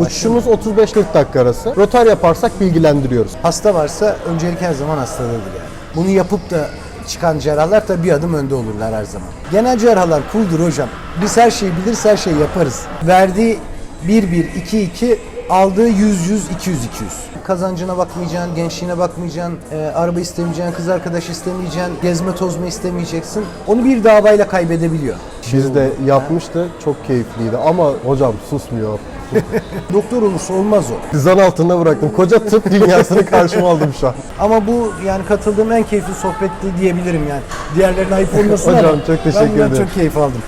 Uçuşumuz 35-40 dakika arası. Rotar yaparsak bilgilendiriyoruz. Hasta varsa öncelik her zaman hastadadır yani. Bunu yapıp da çıkan cerrahlar da bir adım önde olurlar her zaman. Genel cerrahlar kuldur hocam. Biz her şeyi biliriz, her şeyi yaparız. Verdiği 1-1, 2-2, aldığı 100-100, 200-200. Kazancına bakmayacaksın, gençliğine bakmayacaksın, e, araba istemeyeceksin, kız arkadaş istemeyeceksin, gezme tozma istemeyeceksin. Onu bir davayla kaybedebiliyor. Biz de yapmıştı. Çok keyifliydi ama hocam susmuyor. Doktor olursa olmaz o. Zan altında bıraktım. Koca tıp dünyasını karşıma aldım şu an. Ama bu yani katıldığım en keyifli sohbetti diyebilirim yani. Diğerlerine ayıp olmasın Hocam ama çok teşekkür ben bundan ederim. çok keyif aldım.